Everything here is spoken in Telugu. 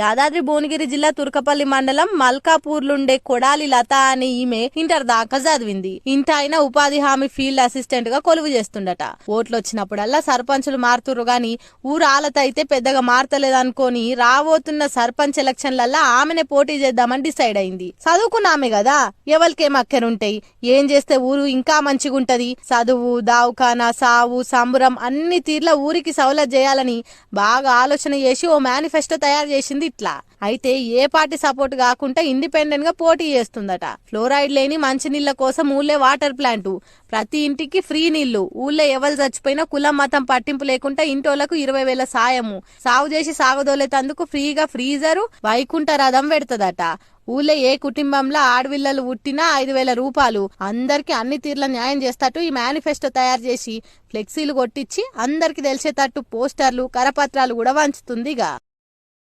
యాదాద్రి భువనగిరి జిల్లా తుర్కపల్లి మండలం మల్కాపూర్లుండే కొడాలి లత అనే ఈమె ఇంటర్ దాకా చదివింది. ఇంత అయినా ఉపాధి హామీ ఫీల్డ్ అసిస్టెంట్గా కొలువు చేస్తుండట ఓట్లు వచ్చినప్పుడల్లా సర్పంచులు మారుతురు గాని ఊరు ఆలత అయితే పెద్దగా మారతలేదనుకొని రాబోతున్న సర్పంచ్ ఎలక్షన్లల్లా ఆమెనే పోటీ చేద్దామని డిసైడ్ అయింది. చదువుకున్న ఆమె కదా ఎవరికేం అక్కరుంటాయి? ఏం చేస్తే ఊరు ఇంకా మంచిగుంటది? చదువు దావుఖానా సావు సంబురం అన్ని తీర్ల ఊరికి సవలత్ చేయాలని బాగా ఆలోచన చేసి ఓ మేనిఫెస్టో తయారు చేసింది ఇట్లా. అయితే ఏ పార్టీ సపోర్ట్ కాకుండా ఇండిపెండెంట్గా పోటీ చేస్తుందట. ఫ్లోరైడ్ లేని మంచినీళ్ళ కోసం ఊళ్ళే వాటర్ ప్లాంట్. ప్రతి ఇంటికి ఫ్రీ నీళ్ళు ఊళ్ళో ఎవరు చచ్చిపోయినా కులం మతం పట్టింపు లేకుండా ఇంటోళ్ళకు ఇరవై వేల సాయము. సాగు చేసి సాగుదోలేతందుకు ఫ్రీగా ఫ్రీజరు వైకుంఠ రథం పెడతదట. ఊళ్ళో ఏ కుటుంబంలో ఆడవిల్లలు పుట్టినా ఐదు వేల రూపాయలు. అందరికి అన్ని తీర్ల న్యాయం చేస్తట్టు ఈ మేనిఫెస్టో తయారు చేసి ఫ్లెక్సీలు కొట్టించి అందరికి తెలిసేటట్టు పోస్టర్లు కరపత్రాలు కూడా వంచుతుంది ఇక.